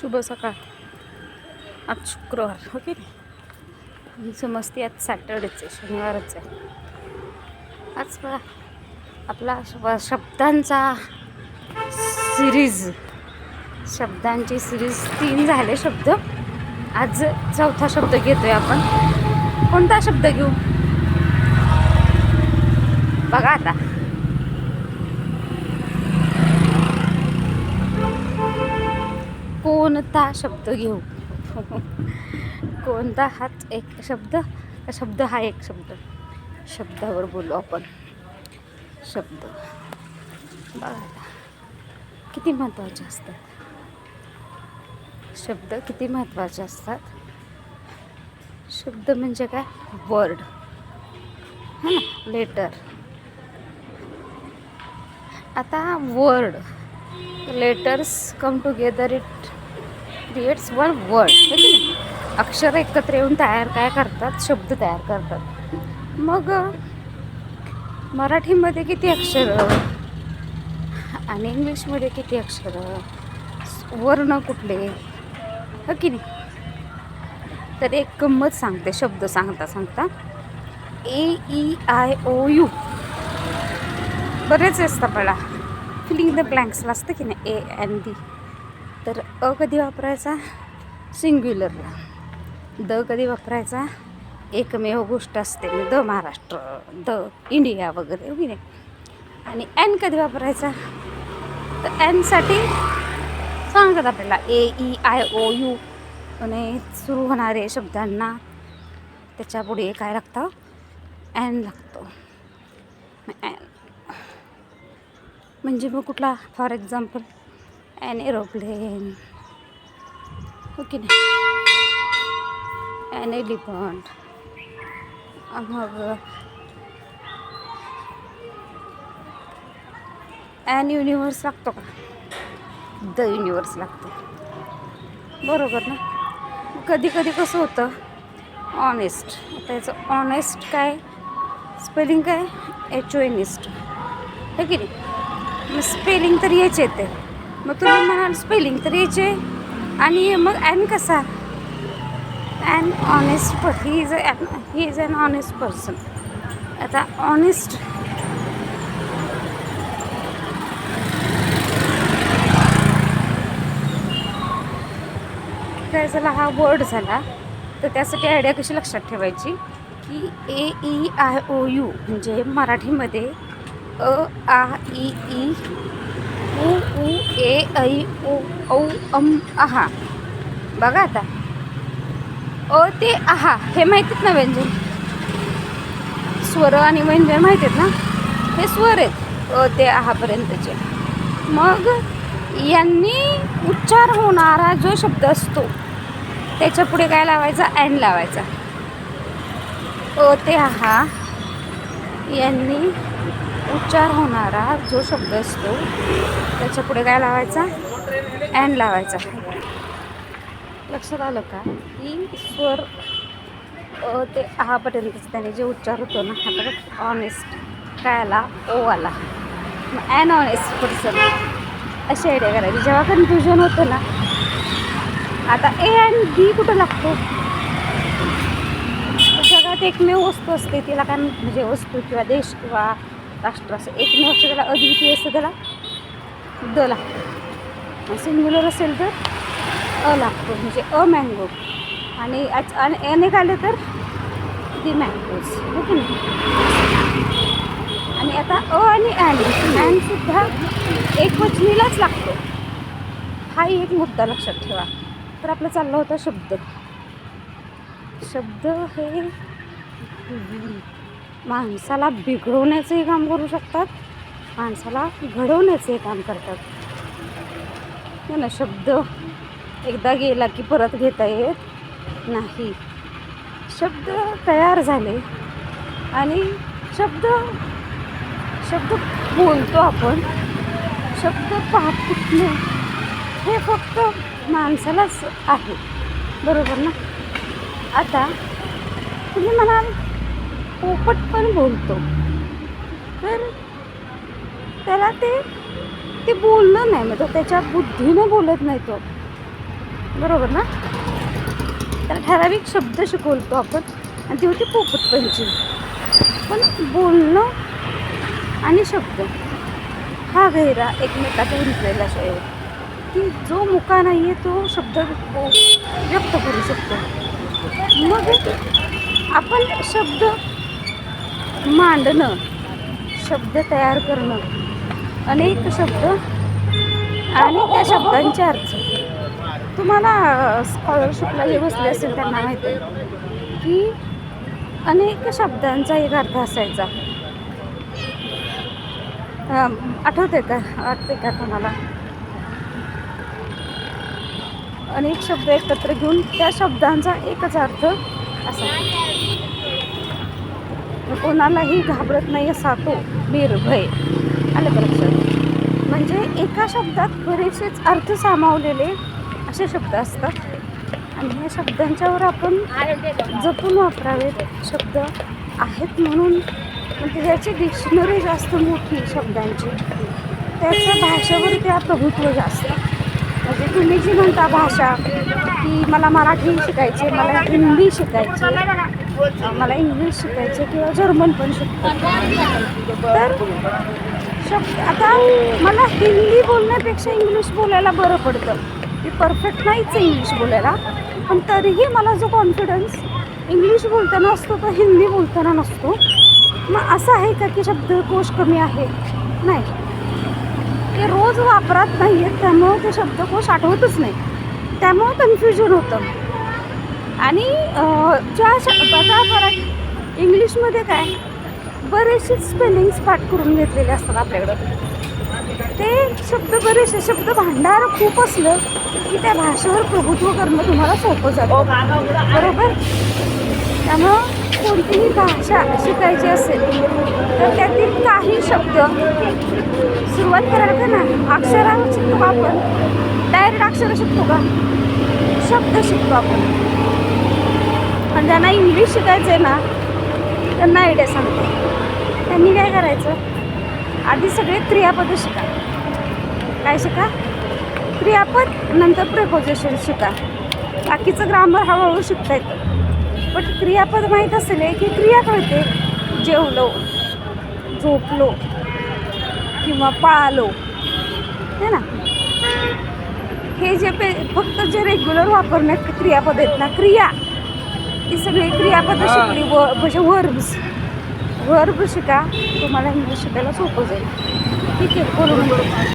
शुभ सकाळ. आज शुक्रवार हो की नाही? आज सॅटर्डेच आहे शनिवारच आहे. आज बघा आपला शब्दांचा सिरीज शब्दांची सिरीज तीन झाले शब्द. आज चौथा शब्द घेतोय आपण. कोणता शब्द घेऊ? बघा आता. कोणता शब्द घेऊ? कोणता हाच एक शब्द? शब्द हा एक शब्द. शब्दावर बोलू आपण. शब्द. बघा. किती महत्त्वाचे असतात. शब्द किती महत्त्वाचे असतात. शब्द म्हणजे काय? वर्ड. हां ना? लेटर. आता word. Letters come together it creates one word अक्षर एकत्र येऊन तयार काय करतात? शब्द तयार करतात. मग मराठीमध्ये किती अक्षर? आणि इंग्लिशमध्ये किती अक्षर? वर्ण कुठले? हो की नाही? तर एक गंमत सांगते शब्द सांगता सांगता. A E I O U बरेच असतं पडा. फिलिंग द ब्लँक्सला असतं की नाही? ए एन डी तर अ कधी वापरायचा? सिंग्युलरला द कधी वापरायचा? एकमेव गोष्ट असते. द महाराष्ट्र द इंडिया वगैरे हो की नाही आणि एन कधी वापरायचा? तर एनसाठी सांगतात आपल्याला. A E I O U आणि सुरू होणारे शब्दांना त्याच्यापुढे काय लागतं? एन लागतो. एन म्हणजे मग कुठला? For example an aeroplane okay नाही ॲन एलिफंट मग ॲन युनिवर्स लागतो का द युनिवर्स लागतो बरोबर ना? कधी कधी कसं होतं? ऑनेस्ट आता याचं ऑनेस्ट काय? स्पेलिंग काय? एच ओ एनिस्ट हे की नाही? मग स्पेलिंग तर यायच येते. मग तुम्ही म्हणाल स्पेलिंग तर याचे आणि मग ॲन कसा? An honest he is a he is an honest person आता ऑनेस्ट काय झाला? हा वर्ड झाला. तर त्यासाठी आयडिया कशी लक्षात ठेवायची? की A E I O U म्हणजे मराठीमध्ये अ आ ई ई उ उ ए ऐ ओ औ अम आहा. बघा आता. अ ते आहा. हे माहितीत ना व्यंजन? स्वर आणि व्यंजन माहिती आहेत ना? हे स्वर आहेत. अ ते आहापर्यंतचे. मग यांनी उच्चार होणारा जो शब्द असतो त्याच्या पुढे काय लावायचा? अँड लावायचा. अ ते आहा. यांनी उच्चार होणारा जो शब्द असतो त्याच्या पुढे काय लावायचा? अँड लावायचा. लक्षात आलं का? की स्वर ते आहापर्यंतच त्याने जे उच्चार होतो ना आता ऑनेस्ट काय आला ओ आला मग ॲन ऑनेस्ट पर्सन अशी आयडिया करायची. जेव्हा कन्फ्युजन होतं ना आता ए अँड बी कुठं लागतो? जगात एकमेव वस्तू असते तिला काय म्हणजे वस्तू किंवा देश किंवा राष्ट्र असं एकमेव असतं त्याला अद्वितीय असतं त्याला द सिंग्युलर असेल तर अ लागतो म्हणजे अ मँगो आणि आज आणि एन एक तर? दी मँगोज हो ना आणि आता अ आणि ॲन ॲनसुद्धा एकवचनीलाच लागतो. हाही एक मुद्दा लक्षात ठेवा. तर आपलं चालला होता शब्द. शब्द हे माणसाला बिघडवण्याचंही काम करू शकतात माणसाला घडवण्याचंही काम करतात. ना शब्द एकदा गेला की परत घेता येत नाही. शब्द तयार झाले आणि शब्द शब्द बोलतो आपण. शब्द पाहत कुठले हे फक्त माणसालाच आहे. बरोबर ना? आता तुम्ही म्हणाल पोपट पण बोलतो. तर त्याला ते ते बोलणं नाही म्हणजे त्याच्या बुद्धीनं बोलत नाही तो. बरोबर ना? त्याला ठराविक शब्द शिकवतो आपण आणि ती होती पोपट पंची पण बोलणं आणि शब्द हा गैरा एकमेकाचा रुजलेला आहे की जो मुका नाही आहे तो शब्द व्यक्त करू शकतो. मग आपण शब्द मांडणं शब्द तयार करणं अनेक शब्द आणि त्या शब्दांचे अर्थ. तुम्हाला स्कॉलरशिपला जे बसले असेल त्यांना माहिती आहे की अनेक शब्दांचा एक अर्थ असायचा. आठवते का? वाटते का तुम्हाला? अनेक शब्द एकत्र घेऊन त्या शब्दांचा एकच अर्थ असा कोणालाही घाबरत नाही असा तो निर्भय आलं का लक्षात? म्हणजे एका शब्दात बरेचसेच अर्थ सामावलेले असे शब्द असतात. आणि या शब्दांच्यावर आपण जपून वापरावेत शब्द आहेत म्हणून. म्हणजे ज्याची डिक्शनरी जास्त मोठी शब्दांची. त्याचं भाषेवर त्या प्रभुत्व जास्त. म्हणजे तुम्ही जी म्हणता भाषा की मला मराठी शिकायची मला हिंदी शिकायची मला इंग्लिश शिकायचे किंवा जर्मन पण शिकतो तर शक आता मला हिंदी बोलण्यापेक्षा इंग्लिश बोलायला बरं पडतं. मी परफेक्ट नाहीच इंग्लिश बोलायला. पण तरीही मला जो कॉन्फिडन्स इंग्लिश बोलताना असतो तो हिंदी बोलताना नसतो. मग असं आहे का की शब्दकोश कमी आहे? नाही. ते रोज वापरात नाही आहेत त्यामुळं ते शब्दकोश आठवतच नाही. त्यामुळं कन्फ्युजन होतं. आणि ज्या शब्द आता बरं इंग्लिशमध्ये काय? बरेचसे स्पेलिंग्स पाठ करून घेतलेले असतात आपल्याकडं. ते शब्द बरेचसे शब्द भांडार खूप असलं की त्या भाषेवर प्रभुत्व करणं तुम्हाला सोपं जातं. बरोबर? त्यामुळं कोणतीही भाषा शिकायची असेल तर त्यातील काही शब्द सुरुवात करायला का ना अक्षरावर शिकतो का आपण? डायरेक्ट अक्षरं शिकतो का? शब्द शिकतो आपण. पण ज्यांना इंग्लिश शिकायचं आहे ना त्यांना आयडिया सांगते. त्यांनी काय करायचं? आधी सगळे क्रियापद शिका. काय शिका? क्रियापद नंतर प्रपोजेशन शिका. बाकीचं ग्रामर हळूहळू शिकता येतं. पण क्रियापद माहीत असेल की क्रिया कळते. जेवलो झोपलो किंवा पाळलो. है ना? हे जे पे फक्त जे रेग्युलर वापरण्यात क्रियापद आहेत ना क्रिया. ती सगळी क्रियापद शिकली व म्हणजे वर्ब्स वर्ब शिका तुम्हाला इंग्लिश शिकायला सोपं जाईल. ठीक आहे बोलू